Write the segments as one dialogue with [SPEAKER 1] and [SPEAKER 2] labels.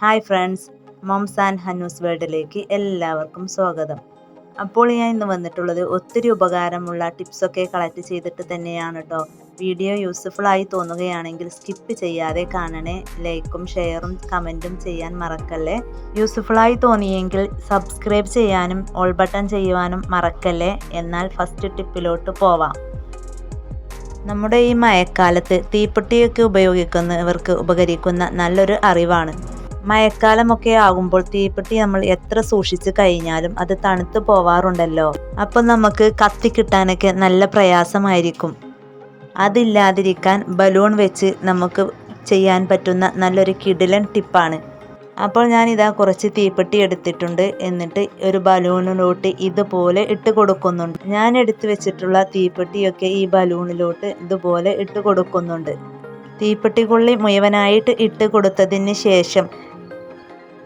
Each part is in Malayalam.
[SPEAKER 1] Hi friends moms and Hannu's വേൾഡിലേക്ക് എല്ലാവർക്കും സ്വാഗതം. അപ്പോൾ ഞാൻ ഇന്ന് വന്നിട്ടുള്ളത് ഒത്തിരി ഉപകാരമുള്ള ടിപ്സൊക്കെ കളക്ട് ചെയ്തിട്ട് തന്നെയാണ് കേട്ടോ വീഡിയോ യൂസ്ഫുൾ ആയി തോന്നുകയാണെങ്കിൽ സ്കിപ്പ് ചെയ്യാതെ കാണണേ. ലൈക്കും ഷെയറും കമന്റും ചെയ്യാൻ മറക്കല്ലേ. യൂസ്ഫുൾ ആയി തോന്നിയെങ്കിൽ സബ്സ്ക്രൈബ് ചെയ്യാനും ഓൾ ബട്ടൺ ചെയ്യുവാനും മറക്കല്ലേ. എന്നാൽ ഫസ്റ്റ് ടിപ്പിലോട്ട് പോവാം. നമ്മുടെ ഈ മഴക്കാലത്ത് തീപ്പെട്ടിയൊക്കെ ഉപയോഗിക്കുന്നവർക്ക് ഉപകരിക്കുന്ന നല്ലൊരു അറിവാണ്. മഴക്കാലമൊക്കെ ആകുമ്പോൾ തീപ്പെട്ടി നമ്മൾ എത്ര സൂക്ഷിച്ച് കഴിഞ്ഞാലും അത് തണുത്തു പോവാറുണ്ടല്ലോ. അപ്പം നമുക്ക് കത്തി കിട്ടാനൊക്കെ നല്ല പ്രയാസമായിരിക്കും. അതില്ലാതിരിക്കാൻ ബലൂൺ വെച്ച് നമുക്ക് ചെയ്യാൻ പറ്റുന്ന നല്ലൊരു കിടിലൻ ടിപ്പാണ്. അപ്പോൾ ഞാൻ ഇതാ കുറച്ച് തീപ്പെട്ടി എടുത്തിട്ടുണ്ട്. എന്നിട്ട് ഒരു ബലൂണിലോട്ട് ഇതുപോലെ ഇട്ട് കൊടുക്കുന്നുണ്ട്. ഞാൻ എടുത്തു വെച്ചിട്ടുള്ള തീപ്പെട്ടിയൊക്കെ ഈ ബലൂണിലോട്ട് ഇതുപോലെ ഇട്ട് കൊടുക്കുന്നുണ്ട്. തീപ്പെട്ടിക്കുള്ളി മുഴുവനായിട്ട് ഇട്ട് കൊടുത്തതിന് ശേഷം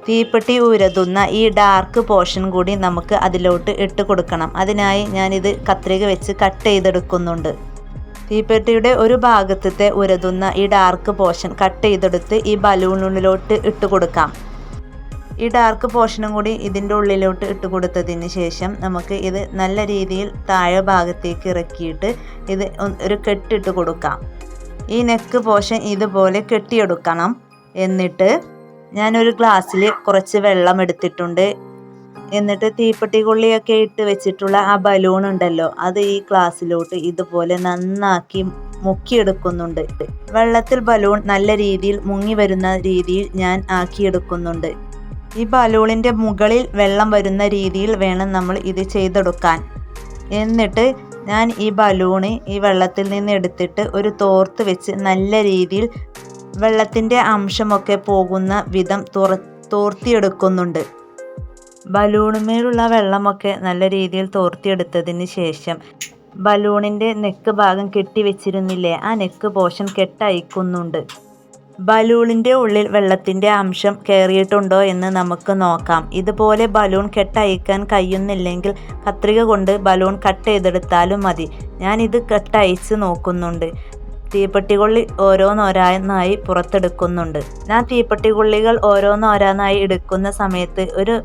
[SPEAKER 1] തീപ്പെട്ടി ഉരതുന്ന ഈ ഡാർക്ക് പോർഷൻ കൂടി നമുക്ക് അതിലോട്ട് ഇട്ട് കൊടുക്കണം. അതിനായി ഞാനിത് കത്രിക വെച്ച് കട്ട് ചെയ്തെടുക്കുന്നുണ്ട്. തീപ്പെട്ടിയുടെ ഒരു ഭാഗത്തത്തെ ഉരതുന്ന ഈ ഡാർക്ക് പോർഷൻ കട്ട് ചെയ്തെടുത്ത് ഈ ബലൂണിലോട്ട് ഇട്ട് കൊടുക്കാം. ഈ ഡാർക്ക് പോർഷനും കൂടി ഇതിന്റെ ഉള്ളിലോട്ട് ഇട്ട് കൊടുത്തതിന് ശേഷം നമുക്ക് ഇത് നല്ല രീതിയിൽ താഴെ ഭാഗത്തേക്ക് ഇറക്കിയിട്ട് ഇത് ഒരു കെട്ടിട്ട് കൊടുക്കാം. ഈ നെക്ക് പോർഷൻ ഇതുപോലെ കെട്ടിയെടുക്കണം. എന്നിട്ട് ഞാനൊരു ഗ്ലാസ്സിൽ കുറച്ച് വെള്ളം എടുത്തിട്ടുണ്ട്. എന്നിട്ട് തീപ്പെട്ടി കൊള്ളിയൊക്കെ ഇട്ട് വെച്ചിട്ടുള്ള ആ ബലൂൺ ഉണ്ടല്ലോ അത് ഈ ഗ്ലാസ്സിലോട്ട് ഇതുപോലെ നന്നാക്കി മുക്കിയെടുക്കുന്നുണ്ട്. വെള്ളത്തിൽ ബലൂൺ നല്ല രീതിയിൽ മുങ്ങി വരുന്ന രീതിയിൽ ഞാൻ ആക്കിയെടുക്കുന്നുണ്ട്. ഈ ബലൂണിന്റെ മുകളിൽ വെള്ളം വരുന്ന രീതിയിൽ വേണം നമ്മൾ ഇത് ചെയ്തെടുക്കാൻ. എന്നിട്ട് ഞാൻ ഈ ബലൂണ് ഈ വെള്ളത്തിൽ നിന്ന് എടുത്തിട്ട് ഒരു തോർത്ത് വെച്ച് നല്ല രീതിയിൽ വെള്ളത്തിന്റെ അംശമൊക്കെ പോകുന്ന വിധം തുറ തോർത്തിയെടുക്കുന്നുണ്ട്. ബലൂണുമേലുള്ള വെള്ളമൊക്കെ നല്ല രീതിയിൽ തോർത്തിയെടുത്തതിന് ശേഷം ബലൂണിന്റെ നെക്ക് ഭാഗം കെട്ടിവെച്ചിരുന്നില്ലേ ആ നെക്ക് പോഷൻ കെട്ടയക്കുന്നുണ്ട്. ബലൂണിന്റെ ഉള്ളിൽ വെള്ളത്തിന്റെ അംശം കയറിയിട്ടുണ്ടോ എന്ന് നമുക്ക് നോക്കാം. ഇതുപോലെ ബലൂൺ കെട്ടയക്കാൻ കഴിയുന്നില്ലെങ്കിൽ കത്രിക കൊണ്ട് ബലൂൺ കട്ട് ചെയ്തെടുത്താലും മതി. ഞാനിത് കെട്ടയച്ച് നോക്കുന്നുണ്ട്. തീപ്പെട്ടികൊള്ളി ഓരോന്നോരോന്നായി പുറത്തെടുക്കുന്നുണ്ട്. ഞാൻ തീപ്പെട്ടികൊള്ളികൾ ഓരോന്നോരോന്നായി എടുക്കുന്ന സമയത്ത് ഒരു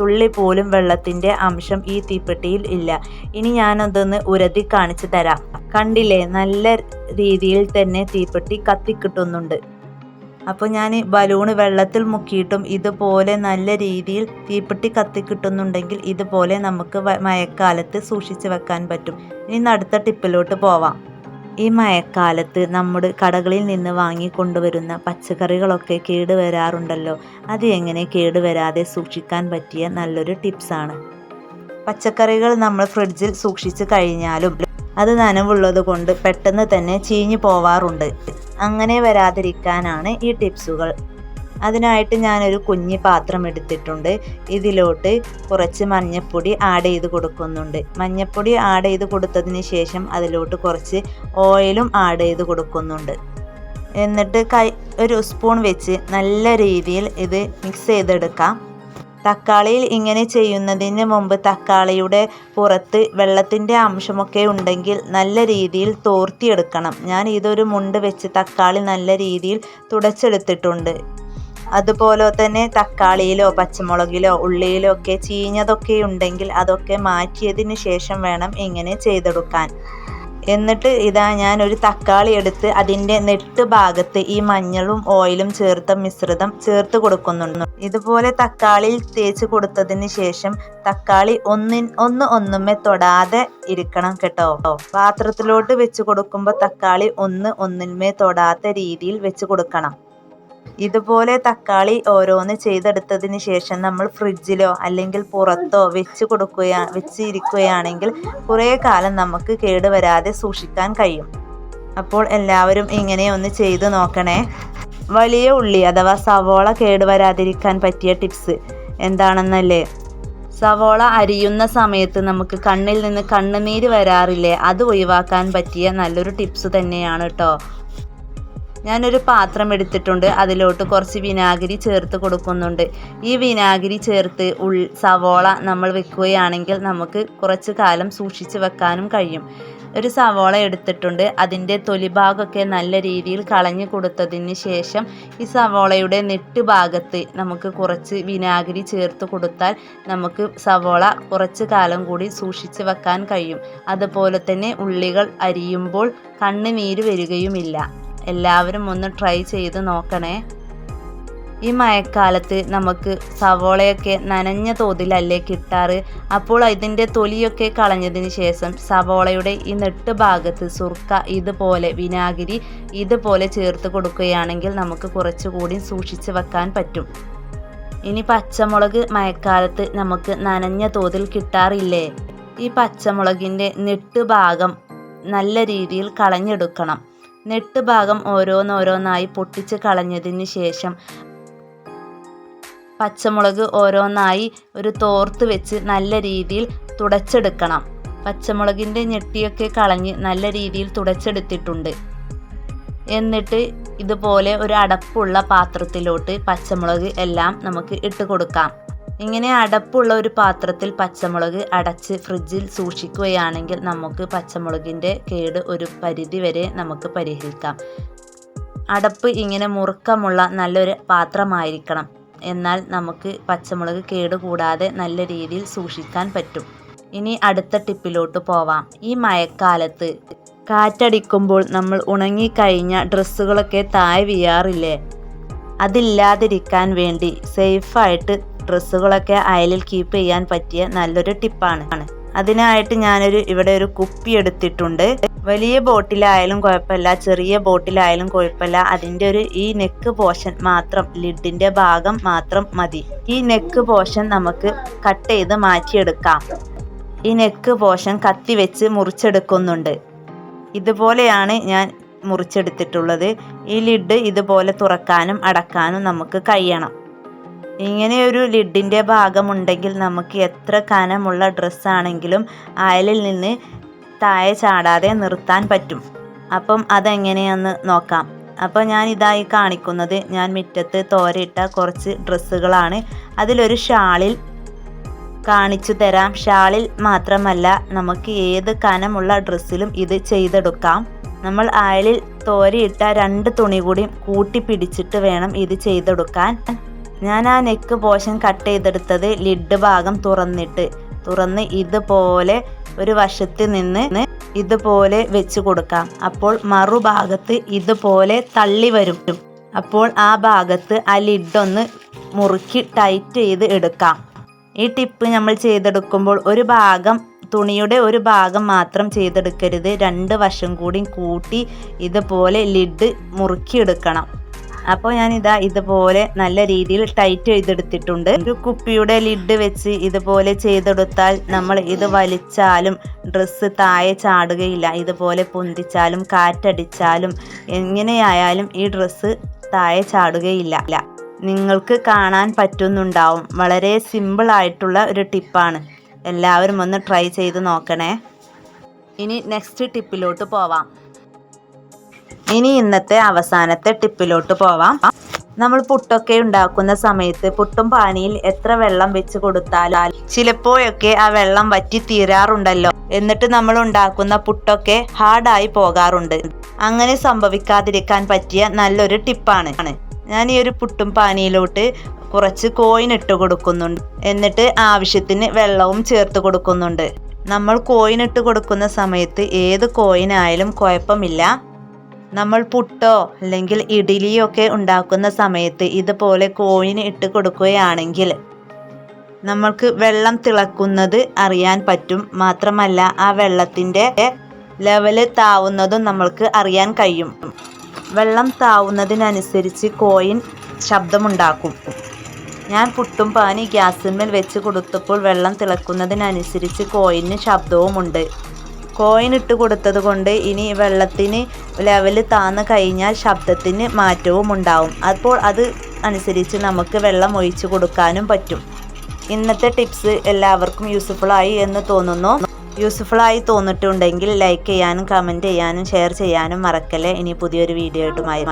[SPEAKER 1] തുള്ളി പോലും വെള്ളത്തിന്റെ അംശം ഈ തീപ്പെട്ടിയിൽ ഇല്ല. ഇനി ഞാനതൊന്ന് ഉരതി കാണിച്ചു തരാം. കണ്ടില്ലേ? നല്ല രീതിയിൽ തന്നെ തീപ്പെട്ടി കത്തിക്കിട്ടുന്നുണ്ട്. അപ്പോൾ ഞാൻ ബലൂണ് വെള്ളത്തിൽ മുക്കിയിട്ടും ഇതുപോലെ നല്ല രീതിയിൽ തീപ്പെട്ടി കത്തിക്കിട്ടുന്നുണ്ടെങ്കിൽ ഇതുപോലെ നമുക്ക് മഴക്കാലത്ത് സൂക്ഷിച്ചു വെക്കാൻ പറ്റും. ഇനി അടുത്ത ടിപ്പിലോട്ട് പോവാം. ഈ മഴക്കാലത്ത് നമ്മുടെ കടകളിൽ നിന്ന് വാങ്ങിക്കൊണ്ടുവരുന്ന പച്ചക്കറികളൊക്കെ കേടുവരാറുണ്ടല്ലോ. അത് എങ്ങനെ കേടുവരാതെ സൂക്ഷിക്കാൻ പറ്റിയ നല്ലൊരു ടിപ്സാണ്. പച്ചക്കറികൾ നമ്മൾ ഫ്രിഡ്ജിൽ സൂക്ഷിച്ച് കഴിഞ്ഞാലും അത് നനവുള്ളത് കൊണ്ട് പെട്ടെന്ന് തന്നെ ചീഞ്ഞു പോവാറുണ്ട്. അങ്ങനെ വരാതിരിക്കാനാണ് ഈ ടിപ്സുകൾ. അതിനായിട്ട് ഞാനൊരു കുഞ്ഞി പാത്രം എടുത്തിട്ടുണ്ട്. ഇതിലോട്ട് കുറച്ച് മഞ്ഞൾപ്പൊടി ആഡ് ചെയ്ത് കൊടുക്കുന്നുണ്ട്. മഞ്ഞൾപ്പൊടി ആഡ് ചെയ്ത് കൊടുത്തതിന് ശേഷം അതിലോട്ട് കുറച്ച് ഓയിലും ആഡ് ചെയ്ത് കൊടുക്കുന്നുണ്ട്. എന്നിട്ട് കൈ ഒരു സ്പൂൺ വെച്ച് നല്ല രീതിയിൽ ഇത് മിക്സ് ചെയ്തെടുക്കാം. തക്കാളിയിൽ ഇങ്ങനെ ചെയ്യുന്നതിന് മുമ്പ് തക്കാളിയുടെ പുറത്ത് വെള്ളത്തിന്റെ അംശമൊക്കെ ഉണ്ടെങ്കിൽ നല്ല രീതിയിൽ തോർത്തിയെടുക്കണം. ഞാൻ ഇതൊരു മുണ്ട് വെച്ച് തക്കാളി നല്ല രീതിയിൽ തുടച്ചെടുത്തിട്ടുണ്ട്. അതുപോലെ തന്നെ തക്കാളിയിലോ പച്ചമുളകിലോ ഉള്ളിയിലോ ഒക്കെ ചീഞ്ഞതൊക്കെ ഉണ്ടെങ്കിൽ അതൊക്കെ മാറ്റിയതിന് ശേഷം വേണം ഇങ്ങനെ ചെയ്തെടുക്കാൻ. എന്നിട്ട് ഇതാ ഞാൻ ഒരു തക്കാളി എടുത്ത് അതിന്റെ നെട്ട് ഭാഗത്ത് ഈ മഞ്ഞളും ഓയിലും ചേർത്ത മിശ്രിതം ചേർത്ത് കൊടുക്കുന്നുണ്ട്. ഇതുപോലെ തക്കാളിയിൽ തേച്ച് കൊടുത്തതിന് ശേഷം തക്കാളി ഒന്നിൻ ഒന്ന് ഒന്നുമേ തൊടാതെ ഇരിക്കണം കേട്ടോ. പാത്രത്തിലോട്ട് വെച്ച് കൊടുക്കുമ്പോൾ തക്കാളി ഒന്ന് ഒന്നിന്മേ തൊടാത്ത രീതിയിൽ വെച്ച് കൊടുക്കണം. ഇതുപോലെ തക്കാളി ഓരോന്ന് ചെയ്തെടുത്തതിന് ശേഷം നമ്മൾ ഫ്രിഡ്ജിലോ അല്ലെങ്കിൽ പുറത്തോ വെച്ച് കൊടുക്കുകയാ വെച്ച് ഇരിക്കുകയാണെങ്കിൽ കുറേ കാലം നമുക്ക് കേടുവരാതെ സൂക്ഷിക്കാൻ കഴിയും. അപ്പോൾ എല്ലാവരും ഇങ്ങനെ ഒന്ന് ചെയ്തു നോക്കണേ. വലിയ ഉള്ളി അഥവാ സവോള കേടുവരാതിരിക്കാൻ പറ്റിയ ടിപ്സ് എന്താണെന്നല്ലേ? സവോള അരിയുന്ന സമയത്ത് നമുക്ക് കണ്ണിൽ നിന്ന് കണ്ണുനീര് വരാറില്ലേ? അത് ഒഴിവാക്കാൻ പറ്റിയ നല്ലൊരു ടിപ്സ് തന്നെയാണ് കേട്ടോ ഞാനൊരു പാത്രം എടുത്തിട്ടുണ്ട്. അതിലോട്ട് കുറച്ച് വിനാഗിരി ചേർത്ത് കൊടുക്കുന്നുണ്ട്. ഈ വിനാഗിരി ചേർത്ത് ഉൾ സവോള നമ്മൾ വെക്കുകയാണെങ്കിൽ നമുക്ക് കുറച്ച് കാലം സൂക്ഷിച്ച് വെക്കാനും കഴിയും. ഒരു സവോള എടുത്തിട്ടുണ്ട്. അതിന്റെ തൊലിഭാഗമൊക്കെ നല്ല രീതിയിൽ കളഞ്ഞു കൊടുത്തതിന് ശേഷം ഈ സവോളയുടെ നെട്ട് ഭാഗത്ത് നമുക്ക് കുറച്ച് വിനാഗിരി ചേർത്ത് കൊടുത്താൽ നമുക്ക് സവോള കുറച്ച് കാലം കൂടി സൂക്ഷിച്ച് വെക്കാൻ കഴിയും. അതുപോലെ തന്നെ ഉള്ളികൾ അരിയുമ്പോൾ കണ്ണുനീര് വരികയുമില്ല. എല്ലാവരും ഒന്ന് ട്രൈ ചെയ്ത് നോക്കണേ. ഈ മഴക്കാലത്ത് നമുക്ക് സവോളയൊക്കെ നനഞ്ഞ തോതിലല്ലേ കിട്ടാറ്? അപ്പോൾ ഇതിന്റെ തൊലിയൊക്കെ കളഞ്ഞതിന് ശേഷം സവോളയുടെ ഈ നെട്ട് ഭാഗത്ത് സുർക്ക ഇതുപോലെ വിനാഗിരി ഇതുപോലെ ചേർത്ത് കൊടുക്കുകയാണെങ്കിൽ നമുക്ക് കുറച്ചുകൂടി സൂക്ഷിച്ച് വെക്കാൻ പറ്റും. ഇനി പച്ചമുളക് മഴക്കാലത്ത് നമുക്ക് നനഞ്ഞ തോതിൽ കിട്ടാറില്ലേ? ഈ പച്ചമുളകിന്റെ നെട്ട് ഭാഗം നല്ല രീതിയിൽ കളഞ്ഞെടുക്കണം. നെട്ട് ഭാഗം ഓരോന്നോരോന്നായി പൊട്ടിച്ച് കളഞ്ഞതിന് ശേഷം പച്ചമുളക് ഓരോന്നായി ഒരു തോർത്ത് വെച്ച് നല്ല രീതിയിൽ തുടച്ചെടുക്കണം. പച്ചമുളകിന്റെ ഞെട്ടിയൊക്കെ കളഞ്ഞ് നല്ല രീതിയിൽ തുടച്ചെടുത്തിട്ടുണ്ട്. എന്നിട്ട് ഇതുപോലെ ഒരു അടപ്പുള്ള പാത്രത്തിലോട്ട് പച്ചമുളക് എല്ലാം നമുക്ക് ഇട്ട് കൊടുക്കാം. ഇങ്ങനെ അടപ്പുള്ള ഒരു പാത്രത്തിൽ പച്ചമുളക് അടച്ച് ഫ്രിഡ്ജിൽ സൂക്ഷിക്കുകയാണെങ്കിൽ നമുക്ക് പച്ചമുളകിന്റെ കേട് ഒരു പരിധി വരെ നമുക്ക് പരിഹരിക്കാം. അടപ്പ് ഇങ്ങനെ മുറുക്കമുള്ള നല്ലൊരു പാത്രമായിരിക്കണം. എന്നാൽ നമുക്ക് പച്ചമുളക് കേടുകൂടാതെ നല്ല രീതിയിൽ സൂക്ഷിക്കാൻ പറ്റും. ഇനി അടുത്ത ടിപ്പിലോട്ട് പോവാം. ഈ മഴക്കാലത്ത് കാറ്റടിക്കുമ്പോൾ നമ്മൾ ഉണങ്ങിക്കഴിഞ്ഞ ഡ്രസ്സുകളൊക്കെ താഴെ വീയാറില്ലേ അതില്ലാതിരിക്കാൻ വേണ്ടി സേഫായിട്ട് ഡ്രസ്സുകളൊക്കെ അയലിൽ കീപ്പ് ചെയ്യാൻ പറ്റിയ നല്ലൊരു ടിപ്പാണ്. അതിനായിട്ട് ഞാനൊരു ഇവിടെ ഒരു കുപ്പി എടുത്തിട്ടുണ്ട്. വലിയ ബോട്ടിലായാലും കുഴപ്പമില്ല ചെറിയ ബോട്ടിലായാലും കുഴപ്പമില്ല. അതിന്റെ ഒരു ഈ നെക്ക് പോർഷൻ മാത്രം ലിഡിന്റെ ഭാഗം മാത്രം മതി. ഈ നെക്ക് പോർഷൻ നമുക്ക് കട്ട് ചെയ്ത് മാറ്റിയെടുക്കാം. ഈ നെക്ക് പോർഷൻ കത്തി വെച്ച് മുറിച്ചെടുക്കുന്നുണ്ട്. ഇതുപോലെയാണ് ഞാൻ മുറിച്ചെടുത്തിട്ടുള്ളത്. ഈ ലിഡ് ഇതുപോലെ തുറക്കാനും അടക്കാനും നമുക്ക് കഴിയണം. ഇങ്ങനെ ഒരു ലിഡിന്റെ ഭാഗമുണ്ടെങ്കിൽ നമുക്ക് എത്ര കനമുള്ള ഡ്രസ്സാണെങ്കിലും അയലിൽ നിന്ന് താഴെ ചാടാതെ നിർത്താൻ പറ്റും. അപ്പം അതെങ്ങനെയെന്ന് നോക്കാം. അപ്പോൾ ഞാൻ ഇതായി കാണിക്കുന്നത്. ഞാൻ മുറ്റത്ത് തോരയിട്ട കുറച്ച് ഡ്രസ്സുകളാണ്. അതിലൊരു ഷാളിൽ കാണിച്ചു തരാം. ഷാളിൽ മാത്രമല്ല നമുക്ക് ഏത് കനമുള്ള ഡ്രസ്സിലും ഇത് ചെയ്തെടുക്കാം. നമ്മൾ അയലിൽ തോരയിട്ട രണ്ട് തുണി കൂടി കൂട്ടി പിടിച്ചിട്ട് വേണം ഇത് ചെയ്തെടുക്കാൻ. ഞാൻ ആ നെക്ക് പോർഷൻ കട്ട് ചെയ്തെടുത്തത് ലിഡ് ഭാഗം തുറന്നിട്ട് തുറന്ന് ഇതുപോലെ ഒരു വശത്ത് നിന്ന് ഇതുപോലെ വെച്ച് കൊടുക്കാം. അപ്പോൾ മറുഭാഗത്ത് ഇതുപോലെ തള്ളി വരും. അപ്പോൾ ആ ഭാഗത്ത് ആ ലിഡൊന്ന് മുറുക്കി ടൈറ്റ് ചെയ്ത് എടുക്കാം. ഈ ടിപ്പ് നമ്മൾ ചെയ്തെടുക്കുമ്പോൾ ഒരു ഭാഗം തുണിയുടെ ഒരു ഭാഗം മാത്രം ചെയ്തെടുക്കരുത്. രണ്ട് വശം കൂടി കൂട്ടി ഇതുപോലെ ലിഡ് മുറുക്കിയെടുക്കണം അപ്പോൾ ഞാൻ ഇതാ ഇതുപോലെ നല്ല രീതിയിൽ ടൈറ്റ് ചെയ്തെടുത്തിട്ടുണ്ട്. ഒരു കുപ്പിയുടെ ലിഡ് വെച്ച് ഇതുപോലെ ചെയ്തെടുത്താൽ നമ്മൾ ഇത് വലിച്ചാലും ഡ്രസ്സ് താഴെ ചാടുകയില്ല. ഇതുപോലെ പൊന്തിച്ചാലും കാറ്റടിച്ചാലും എങ്ങനെയായാലും ഈ ഡ്രസ്സ് താഴെ ചാടുകയില്ല. നിങ്ങൾക്ക് കാണാൻ പറ്റുന്നുണ്ടാവും. വളരെ സിമ്പിൾ ആയിട്ടുള്ള ഒരു ടിപ്പാണ് എല്ലാവരും ഒന്ന് ട്രൈ ചെയ്ത് നോക്കണേ. ഇനി നെക്സ്റ്റ് ടിപ്പിലോട്ട് പോവാം. ഇനി ഇന്നത്തെ അവസാനത്തെ ടിപ്പിലോട്ട് പോവാം. നമ്മൾ പുട്ടൊക്കെ ഉണ്ടാക്കുന്ന സമയത്ത് പുട്ടും പാനിയിൽ എത്ര വെള്ളം വെച്ച് കൊടുത്താൽ ചിലപ്പോഴൊക്കെ ആ വെള്ളം വറ്റി തീരാറുണ്ടല്ലോ. എന്നിട്ട് നമ്മൾ ഉണ്ടാക്കുന്ന പുട്ടൊക്കെ ഹാർഡായി പോകാറുണ്ട്. അങ്ങനെ സംഭവിക്കാതിരിക്കാൻ പറ്റിയ നല്ലൊരു ടിപ്പാണ്. ഞാൻ ഈ ഒരു പുട്ടും പാനിയിലോട്ട് കുറച്ച് കോയിൻ ഇട്ട് കൊടുക്കുന്നുണ്ട്. എന്നിട്ട് ആവശ്യത്തിന് വെള്ളവും ചേർത്ത് കൊടുക്കുന്നുണ്ട്. നമ്മൾ കോയിൻ ഇട്ട് കൊടുക്കുന്ന സമയത്ത് ഏത് കോയിൻ ആയാലും കുഴപ്പമില്ല. നമ്മൾ പുട്ടോ അല്ലെങ്കിൽ ഇഡ്ഡലിയോ ഒക്കെ ഉണ്ടാക്കുന്ന സമയത്ത് ഇതുപോലെ കോയിൻ ഇട്ട് കൊടുക്കുകയാണെങ്കിൽ നമ്മൾക്ക് വെള്ളം തിളക്കുന്നത് അറിയാൻ പറ്റും. മാത്രമല്ല ആ വെള്ളത്തിന്റെ ലെവൽ താവുന്നതും നമ്മൾക്ക് അറിയാൻ കഴിയും. വെള്ളം താവുന്നതിനനുസരിച്ച് കോയിൻ ശബ്ദമുണ്ടാക്കും. ഞാൻ പുട്ടും പാനി ഗ്യാസിന്മേൽ വെച്ച് കൊടുത്തപ്പോൾ വെള്ളം തിളക്കുന്നതിനനുസരിച്ച് കോയിന് ശബ്ദവുമുണ്ട്. കോയിൻ ഇട്ട് കൊടുത്തത് കൊണ്ട് ഇനി വെള്ളത്തിന് ലെവൽ താന്ന് കഴിഞ്ഞാൽ ശബ്ദത്തിന് മാറ്റവും ഉണ്ടാവും. അപ്പോൾ അത് അനുസരിച്ച് നമുക്ക് വെള്ളം ഒഴിച്ചു കൊടുക്കാനും പറ്റും. ഇന്നത്തെ ടിപ്സ് എല്ലാവർക്കും യൂസ്ഫുള്ളായി എന്ന് തോന്നുന്നു. യൂസ്ഫുള്ളായി തോന്നിട്ടുണ്ടെങ്കിൽ ലൈക്ക് ചെയ്യാനും കമന്റ് ചെയ്യാനും ഷെയർ ചെയ്യാനും മറക്കല്ലേ. ഇനി പുതിയൊരു വീഡിയോ ആയിട്ടുമായി